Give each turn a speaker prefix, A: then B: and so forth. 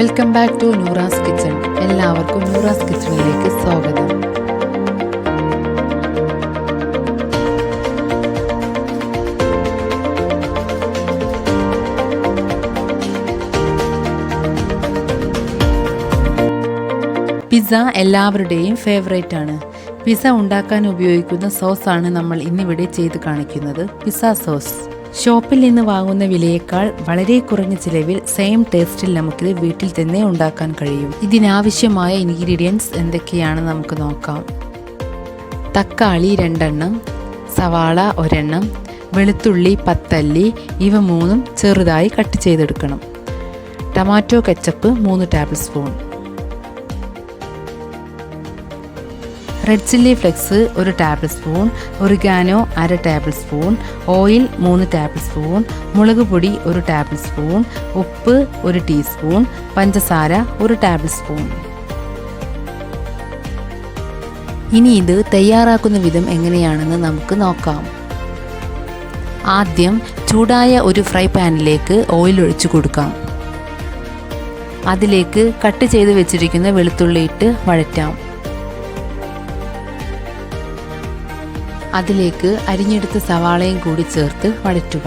A: Welcome back to Noora's kitchen എല്ലാവർക്കും നൂറാസ് കിച്ചണിലേക്ക് സ്വാഗതം. പിസ്സ എല്ലാവരുടെയും ഫേവറേറ്റ് ആണ്. പിസ്സ ഉണ്ടാക്കാൻ ഉപയോഗിക്കുന്ന സോസാണ് നമ്മൾ ഇന്നിവിടെ ചെയ്ത് കാണിക്കുന്നത്. പിസ്സ സോസ് ഷോപ്പിൽ നിന്ന് വാങ്ങുന്ന വിലയേക്കാൾ വളരെ കുറഞ്ഞ ചിലവിൽ സെയിം ടേസ്റ്റിൽ നമുക്കിത് വീട്ടിൽ തന്നെ ഉണ്ടാക്കാൻ കഴിയും. ഇതിനാവശ്യമായ ഇൻഗ്രീഡിയൻസ് എന്തൊക്കെയാണെന്ന് നമുക്ക് നോക്കാം. തക്കാളി രണ്ടെണ്ണം സവാള ഒരെണ്ണം വെളുത്തുള്ളി പത്തല്ലി ഇവ മൂന്നും ചെറുതായി കട്ട് ചെയ്തെടുക്കണം. ടൊമാറ്റോ കെച്ചപ്പ് മൂന്ന് tablespoon red chilli flakes ഒരു ടേബിൾ സ്പൂൺ ഒറിഗാനോ അര ടേബിൾ സ്പൂൺ ഓയിൽ മൂന്ന് ടേബിൾ സ്പൂൺ മുളക് പൊടി ഒരു ടേബിൾ സ്പൂൺ ഉപ്പ് ഒരു ടീസ്പൂൺ പഞ്ചസാര ഒരു ടേബിൾ സ്പൂൺ ഇനി ഇത് തയ്യാറാക്കുന്ന വിധം എങ്ങനെയാണെന്ന് നമുക്ക് നോക്കാം. ആദ്യം ചൂടായ ഒരു ഫ്രൈ പാനിലേക്ക് ഓയിൽ ഒഴിച്ചു കൊടുക്കാം. അതിലേക്ക് കട്ട് ചെയ്ത് വെച്ചിരിക്കുന്ന വെളുത്തുള്ളി ഇട്ട് വഴറ്റാം. അതിലേക്ക് അരിഞ്ഞെടുത്ത സവാളയും കൂടി ചേർത്ത് വഴറ്റുക.